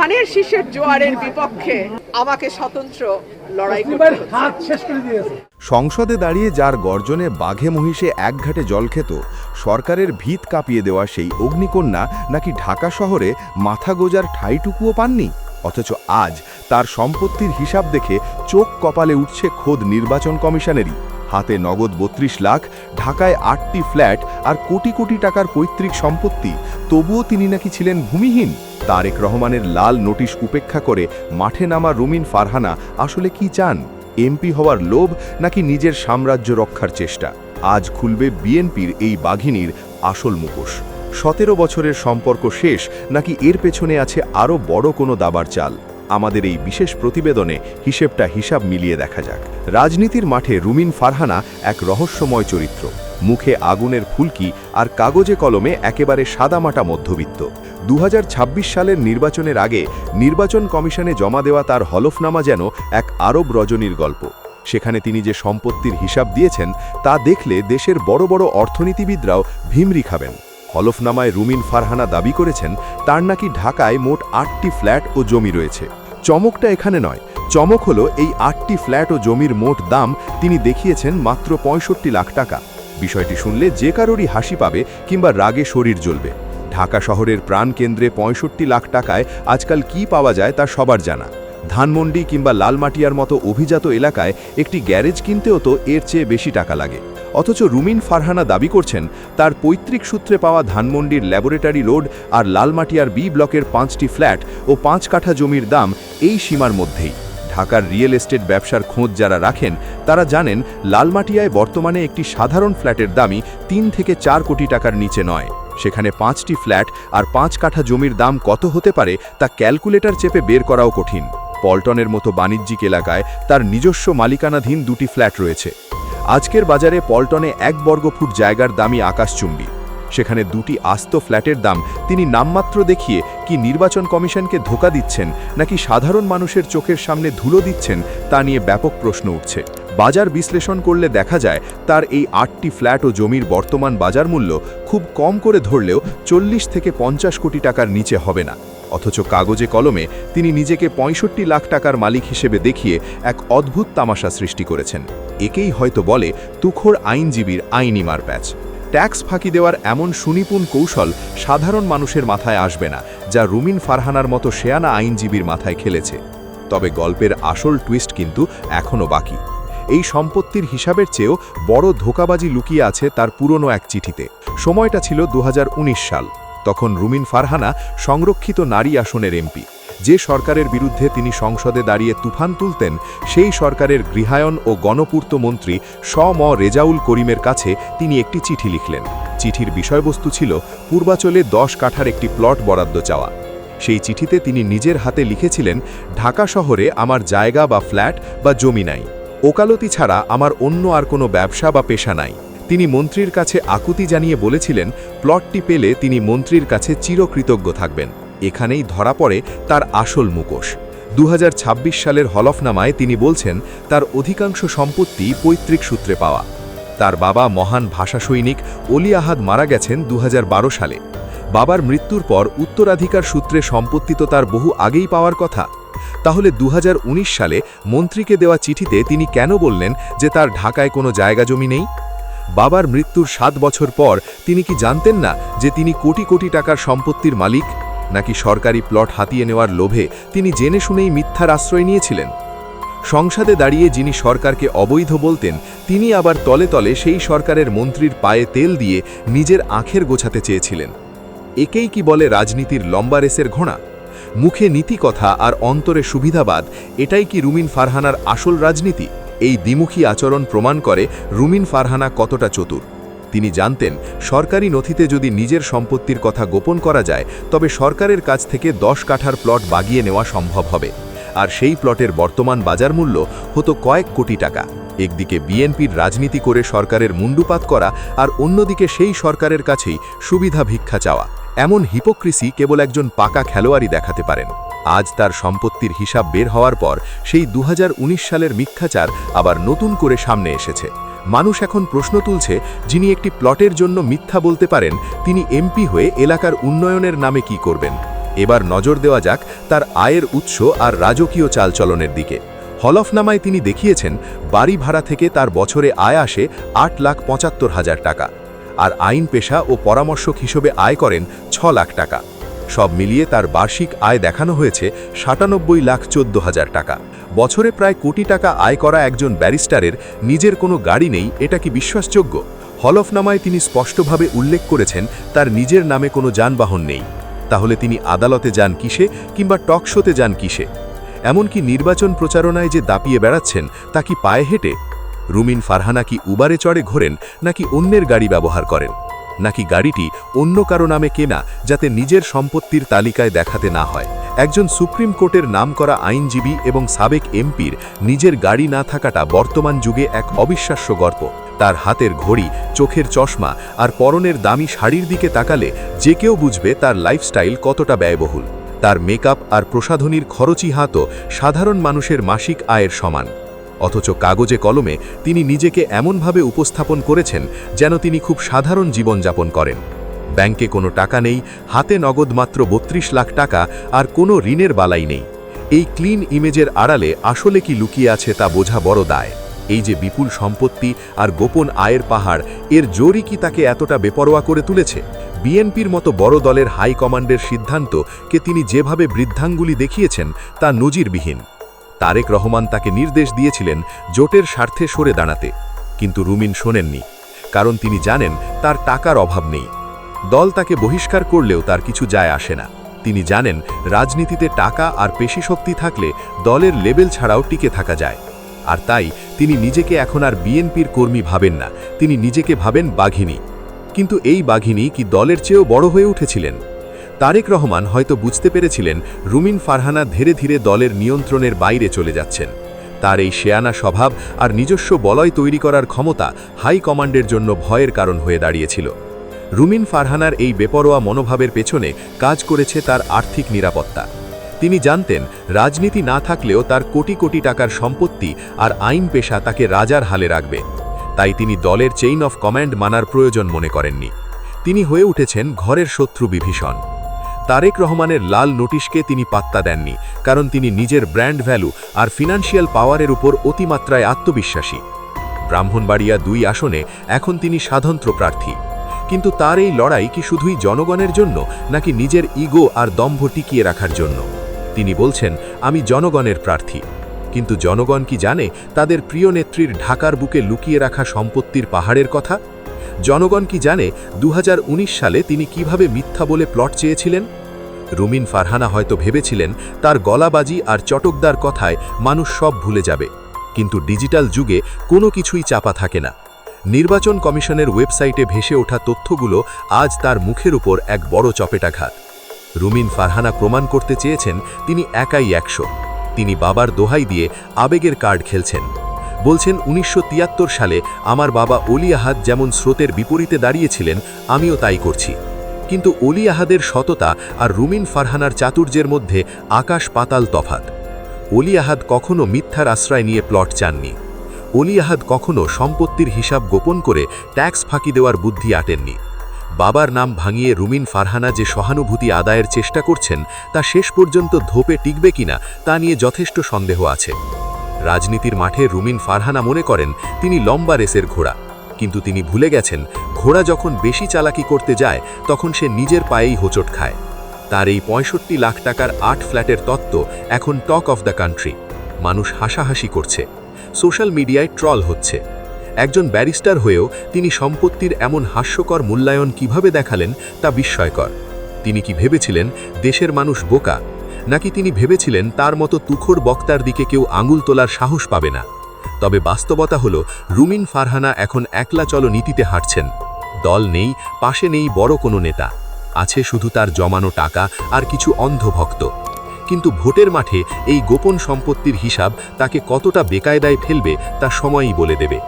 ধানের শীষের জোয়ারের বিপক্ষে আমাকে স্বতন্ত্র লড়াই করতে হাত শেষ করে দিয়েছে। সংসদে দাঁড়িয়ে যার গর্জনে বাঘে মহিষে এক ঘাটে জল খেত সরকারের ভিত কাঁপিয়ে দেওয়া সেই অগ্নিকন্যা নাকি ঢাকা শহরে মাথা গোজার ঠাইটুকুও পাননি? অথচ আজ তার সম্পত্তির হিসাব দেখে চোখ কপালে উঠছে খোদ নির্বাচন কমিশনেরই। হাতে নগদ বত্রিশ লাখ ঢাকায় আটটি ফ্ল্যাট আর কোটি কোটি টাকার পৈতৃক সম্পত্তি তবুও তিনি নাকি ছিলেন ভূমিহীন? তারেক রহমানের লাল নোটিশ উপেক্ষা করে মাঠে নামা রুমিন ফারহানা আসলে কি চান? এমপি হওয়ার লোভ নাকি নিজের সাম্রাজ্য রক্ষার চেষ্টা? আজ খুলবে বিএনপির এই বাঘিনীর আসল মুখোশ। সতেরো বছরের সম্পর্ক শেষ নাকি এর পেছনে আছে আরও বড় কোনো দাবার চাল? আমাদের এই বিশেষ প্রতিবেদনে হিসেবটা হিসাব মিলিয়ে দেখা যাক। রাজনীতির মাঠে রুমিন ফারহানা এক রহস্যময় চরিত্র। মুখে আগুনের ফুলকি আর কাগজে কলমে একেবারে সাদামাটা মধ্যবিত্ত। দু হাজার ছাব্বিশ সালের নির্বাচনের আগে নির্বাচন কমিশনে জমা দেওয়া তার হলফনামা যেন এক আরব রজনীর গল্প। সেখানে তিনি যে সম্পত্তির হিসাব দিয়েছেন, তা দেখলে দেশের বড় বড় অর্থনীতিবিদরাও ভিমরি খাবেন। হলফনামায় রুমিন ফারহানা দাবি করেছেন, তার নাকি ঢাকায় মোট আটটি ফ্ল্যাট ও জমি রয়েছে। চমকটা এখানে নয়, চমক হলো এই আটটি ফ্ল্যাট ও জমির মোট দাম তিনি দেখিয়েছেন মাত্র পঁয়ষট্টি লাখ টাকা। বিষয়টি শুনলে যে কারোরই হাসি পাবে কিংবা রাগে শরীর জ্বলবে। ঢাকা শহরের প্রাণকেন্দ্রে পঁয়ষট্টি লাখ টাকায় আজকাল কি পাওয়া যায় তা সবার জানা। ধানমন্ডি কিংবা লালমাটিয়ার মতো অভিজাত এলাকায় একটি গ্যারেজ কিনতেও তো এর চেয়ে বেশি টাকা লাগে। অথচ রুমিন ফারহানা দাবি করছেন, তার পৈতৃক সূত্রে পাওয়া ধানমন্ডির ল্যাবরেটরি রোড আর লালমাটিয়ার বি ব্লকের পাঁচটি ফ্ল্যাট ও পাঁচ কাঠা জমির দাম এই সীমার মধ্যেই। ঢাকার রিয়েল এস্টেট ব্যবসার খোঁজ যারা রাখেন, তারা জানেন, লালমাটিয়ায় বর্তমানে একটি সাধারণ ফ্ল্যাটের দামই তিন থেকে চার কোটি টাকার নিচে নয়। সেখানে পাঁচটি ফ্ল্যাট আর পাঁচ কাঠা জমির দাম কত হতে পারে তা ক্যালকুলেটর চেপে বের করাও কঠিন। পল্টনের মতো বাণিজ্যিক এলাকায় তার নিজস্ব মালিকানাধীন দুটি ফ্ল্যাট রয়েছে। আজকের বাজারে পল্টনে এক বর্গফুট জায়গার দামই আকাশচুম্বী। সেখানে দুটি আস্ত ফ্ল্যাটের দাম তিনি নামমাত্র দেখিয়ে কি নির্বাচন কমিশনকে ধোকা দিচ্ছেন নাকি সাধারণ মানুষের চোখের সামনে ধুলো দিচ্ছেন তা নিয়ে ব্যাপক প্রশ্ন উঠছে। বাজার বিশ্লেষণ করলে দেখা যায়, তার এই আটটি ফ্ল্যাট ও জমির বর্তমান বাজার মূল্য খুব কম করে ধরলেও চল্লিশ থেকে পঞ্চাশ কোটি টাকার নিচে হবে না। অথচ কাগজে কলমে তিনি নিজেকে পঁয়ষট্টি লাখ টাকার মালিক হিসেবে দেখিয়ে এক অদ্ভুত তামাশা সৃষ্টি করেছেন। একেই হয়তো বলে তুখোর আইনজীবীর আইনি মারপ্যাচ। ট্যাক্স ফাঁকি দেওয়ার এমন সুনিপুণ কৌশল সাধারণ মানুষের মাথায় আসবে না, যা রুমিন ফারহানার মতো শেয়ানা আইনজীবীর মাথায় খেলেছে। তবে গল্পের আসল টুইস্ট কিন্তু এখনও বাকি। এই সম্পত্তির হিসাবের চেয়েও বড় ধোকাবাজি লুকিয়ে আছে তার পুরনো এক চিঠিতে। সময়টা ছিল দু হাজার উনিশ সাল। তখন রুমিন ফারহানা সংরক্ষিত নারী আসনের এমপি। যে সরকারের বিরুদ্ধে তিনি সংসদে দাঁড়িয়ে তুফান তুলতেন, সেই সরকারের গৃহায়ন ও গণপূর্ত মন্ত্রী স ম রেজাউল করিমের কাছে তিনি একটি চিঠি লিখলেন। চিঠির বিষয়বস্তু ছিল পূর্বাচলে দশ কাঠার একটি প্লট বরাদ্দ চাওয়া। সেই চিঠিতে তিনি নিজের হাতে লিখেছিলেন, ঢাকা শহরে আমার জায়গা বা ফ্ল্যাট বা জমি নাই। ওকালতি ছাড়া আমার অন্য আর কোনো ব্যবসা বা পেশা নাই। তিনি মন্ত্রীর কাছে আকুতি জানিয়ে বলেছিলেন, প্লটটি পেলে তিনি মন্ত্রীর কাছে চিরকৃতজ্ঞ থাকবেন। এখানেই ধরা পড়ে তার আসল মুখোশ। দু হাজার ছাব্বিশ সালের হলফনামায় তিনি বলছেন, তার অধিকাংশ সম্পত্তি পৈতৃক সূত্রে পাওয়া। তার বাবা মহান ভাষা সৈনিক অলি আহাদ মারা গেছেন দু হাজার বারো সালে। বাবার মৃত্যুর পর উত্তরাধিকার সূত্রে সম্পত্তি তো তার বহু আগেই পাওয়ার কথা। তাহলে দু হাজার উনিশ সালে মন্ত্রীকে দেওয়া চিঠিতে তিনি কেন বললেন যে তার ঢাকায় কোনো জায়গা জমি নেই? বাবার মৃত্যুর সাত বছর পর তিনি কি জানতেন না যে তিনি কোটি কোটি টাকার সম্পত্তির মালিক? নাকি সরকারি প্লট হাতিয়ে নেওয়ার লোভে তিনি জেনে শুনেই মিথ্যার আশ্রয় নিয়েছিলেন? সংসদে দাঁড়িয়ে যিনি সরকারকে অবৈধ বলতেন, তিনি আবার তলে তলে সেই সরকারের মন্ত্রীর পায়ে তেল দিয়ে নিজের আখের গোছাতে চেয়েছিলেন। একেই কি বলে রাজনীতির লম্বা রেসের ঘোড়া? মুখে নীতি কথা আর অন্তরে সুবিধাবাদ, এটাই কি রুমিন ফারহানার আসল রাজনীতি? এই দ্বিমুখী আচরণ প্রমাণ করে রুমিন ফারহানা কতটা চতুর। তিনি জানতেন, সরকারি নথিতে যদি নিজের সম্পত্তির কথা গোপন করা যায়, তবে সরকারের কাছ থেকে দশ কাঠার প্লট বাগিয়ে নেওয়া সম্ভব হবে। আর সেই প্লটের বর্তমান বাজার মূল্য হতো কয়েক কোটি টাকা। একদিকে বিএনপির রাজনীতি করে সরকারের মুন্ডুপাত করা আর অন্যদিকে সেই সরকারের কাছেই সুবিধা ভিক্ষা চাওয়া। এমন হিপোক্রিসি কেবল একজন পাকা খেলোয়াড়ই দেখাতে পারেন। আজ তার সম্পত্তির হিসাব বের হওয়ার পর সেই দু হাজার উনিশ সালের মিথ্যাচার আবার নতুন করে সামনে এসেছে। মানুষ এখন প্রশ্ন তুলছে, যিনি একটি প্লটের জন্য মিথ্যা বলতে পারেন, তিনি এমপি হয়ে এলাকার উন্নয়নের নামে কি করবেন? এবার নজর দেওয়া যাক তার আয়ের উৎস আর রাজকীয় চালচলনের দিকে। হলফনামায় তিনি দেখিয়েছেন, বাড়ি ভাড়া থেকে তার বছরে আয় আসে আট লাখ পঁচাত্তর হাজার টাকা। আর আইন পেশা ও পরামর্শক হিসেবে আয় করেন ছ লাখ টাকা। সব মিলিয়ে তার বার্ষিক আয় দেখানো হয়েছে সাতানব্বই লাখ চোদ্দ হাজার টাকা। বছরে প্রায় কোটি টাকা আয় করা একজন ব্যারিস্টারের নিজের কোনো গাড়ি নেই, এটা কি বিশ্বাসযোগ্য? হলফনামায় তিনি স্পষ্টভাবে উল্লেখ করেছেন, তার নিজের নামে কোনো যানবাহন নেই। তাহলে তিনি আদালতে যান কিসে কিংবা টকশোতে যান কিসে? এমনকি নির্বাচন প্রচারণায় যে দাপিয়ে বেড়াচ্ছেন, তা কি পায়ে হেঁটে? রুমিন ফারহানা কি উবারে চড়ে ঘোরেন নাকি অন্যের গাড়ি ব্যবহার করেন? নাকি গাড়িটি অন্য কারও নামে কেনা যাতে নিজের সম্পত্তির তালিকায় দেখাতে না হয়? একজন সুপ্রিম কোর্টের নামকরা আইনজীবী এবং সাবেক এমপির নিজের গাড়ি না থাকাটা বর্তমান যুগে এক অবিশ্বাস্য গল্প তার হাতের ঘড়ি, চোখের চশমা আর পরনের দামি শাড়ির দিকে তাকালে যে কেউ বুঝবে তার লাইফস্টাইল কতটা ব্যয়বহুল। তার মেকআপ আর প্রসাধনীর খরচি হাতও সাধারণ মানুষের মাসিক আয়ের সমান। অথচ কাগজে কলমে তিনি নিজেকে এমনভাবে উপস্থাপন করেছেন যেন তিনি খুব সাধারণ জীবনযাপন করেন। ব্যাংকে কোনো টাকা নেই, হাতে নগদ মাত্র বত্রিশ লাখ টাকা আর কোনো ঋণের বালাই নেই। এই ক্লিন ইমেজের আড়ালে আসলে কি লুকিয়ে আছে তা বোঝা বড় দায়। এই যে বিপুল সম্পত্তি আর গোপন আয়ের পাহাড়, এর জোরই কি তাকে এতটা বেপরোয়া করে তুলেছে? বিএনপির মতো বড় দলের হাইকমান্ডের সিদ্ধান্তকে তিনি যেভাবে বৃদ্ধাঙ্গুলি দেখিয়েছেন তা নজিরবিহীন। তারেক রহমান তাকে নির্দেশ দিয়েছিলেন জোটের স্বার্থে সরে দাঁড়াতে। কিন্তু রুমিন শোনেননি, কারণ তিনি জানেন তার টাকার অভাব নেই। দল তাকে বহিষ্কার করলেও তার কিছু যায় আসে না। তিনি জানেন রাজনীতিতে টাকা আর পেশি শক্তি থাকলে দলের লেবেল ছাড়াও টিকে থাকা যায়। আর তাই তিনি নিজেকে এখন আর বিএনপির কর্মী ভাবেন না, তিনি নিজেকে ভাবেন বাঘিনী। কিন্তু এই বাঘিনী কি দলের চেয়েও বড় হয়ে উঠেছিলেন? তারেক রহমান হয়তো বুঝতে পেরেছিলেন রুমিন ফারহানা ধীরে ধীরে দলের নিয়ন্ত্রণের বাইরে চলে যাচ্ছেন। তার এই শেয়ানা স্বভাব আর নিজস্ব বলয় তৈরি করার ক্ষমতা হাই কমান্ডের জন্য ভয়ের কারণ হয়ে দাঁড়িয়েছিল। রুমিন ফারহানার এই বেপরোয়া মনোভাবের পেছনে কাজ করেছে তার আর্থিক নিরাপত্তা। তিনি জানতেন, রাজনীতি না থাকলেও তার কোটি কোটি টাকার সম্পত্তি আর আইন পেশা তাকে রাজার হালে রাখবে। তাই তিনি দলের চেইন অফ কমান্ড মানার প্রয়োজন মনে করেননি। তিনি হয়ে উঠেছেন ঘরের শত্রু বিভীষণ। তারেক রহমানের লাল নোটিশকে তিনি পাত্তা দেননি, কারণ তিনি নিজের ব্র্যান্ড ভ্যালু আর ফিনান্সিয়াল পাওয়ারের উপর অতিমাত্রায় আত্মবিশ্বাসী। ব্রাহ্মণবাড়িয়া দুই আসনে এখন তিনি সাধন্ত্র প্রার্থী। কিন্তু তার এই লড়াই কি শুধুই জনগণের জন্য, নাকি নিজের ইগো আর দম্ভ টিকিয়ে রাখার জন্য? তিনি বলছেন, আমি জনগণের প্রার্থী। কিন্তু জনগণ কি জানে তাদের প্রিয় নেত্রীর ঢাকার বুকে লুকিয়ে রাখা সম্পত্তির পাহাড়ের কথা? জনগণ কি জানে দু হাজার উনিশ সালে তিনি কীভাবে মিথ্যা বলে প্লট চেয়েছিলেন? রুমিন ফারহানা হয়তো ভেবেছিলেন তার গলাবাজি আর চটকদার কথায় মানুষ সব ভুলে যাবে। কিন্তু ডিজিটাল যুগে কোনো কিছুই চাপা থাকে না। নির্বাচন কমিশনের ওয়েবসাইটে ভেসে ওঠা তথ্যগুলো আজ তার মুখের উপর এক বড় চপেটাঘাত। রুমিন ফারহানা প্রমাণ করতে চেয়েছেন তিনি একাই একশো। তিনি বাবার দোহাই দিয়ে আবেগের কার্ড খেলছেন। বলছেন উনিশশো তিয়াত্তর সালে আমার বাবা অলি আহাদ যেমন স্রোতের বিপরীতে দাঁড়িয়েছিলেন, আমিও তাই করছি। কিন্তু অলি আহাদের সততা আর রুমিন ফারহানার চাতুর্যের মধ্যে আকাশ পাতাল তফাত। অলি আহাদ কখনও মিথ্যার আশ্রয় নিয়ে প্লট চাননি। অলি আহাদ কখনও সম্পত্তির হিসাব গোপন করে ট্যাক্স ফাঁকি দেওয়ার বুদ্ধি আটেননি। বাবার নাম ভাঙিয়ে রুমিন ফারহানা যে সহানুভূতি আদায়ের চেষ্টা করছেন, তা শেষ পর্যন্ত ধোপে টিকবে কিনা, তা নিয়ে যথেষ্ট সন্দেহ আছে। রাজনীতির মাঠে রুমিন ফারহানা মনে করেন তিনি লম্বা রেসের ঘোড়া। কিন্তু তিনি ভুলে গেছেন, ঘোড়া যখন বেশি চালাকি করতে যায়, তখন সে নিজের পায়েই হোঁচট খায়। তার এই পঁয়ষট্টি লাখ টাকার আট ফ্ল্যাটের তত্ত্ব এখন টক অফ দ্য কান্ট্রি। মানুষ হাসাহাসি করছে। সোশ্যাল মিডিয়ায় ট্রল হচ্ছে। একজন ব্যারিস্টার হয়েও তিনি সম্পত্তির এমন হাস্যকর মূল্যায়ন কীভাবে দেখালেন তা বিস্ময়কর। তিনি কি ভেবেছিলেন, দেশের মানুষ বোকা? নাকি তিনি ভেবেছিলেন তার মতো তুখোর বক্তার দিকে কেউ আঙুল তোলার সাহস পাবে না। তবে বাস্তবতা হল, রুমিন ফারহানা এখন একলা চলো নীতিতে হাঁটছেন। দল নেই, পাশে নেই বড় কোনো নেতা। আছে শুধু তার জমানো টাকা আর কিছু অন্ধভক্ত। কিন্তু ভোটের মাঠে এই গোপন সম্পত্তির হিসাব তাকে কতটা বেকায়দায় ফেলবে তা সময়ই বলে দেবে।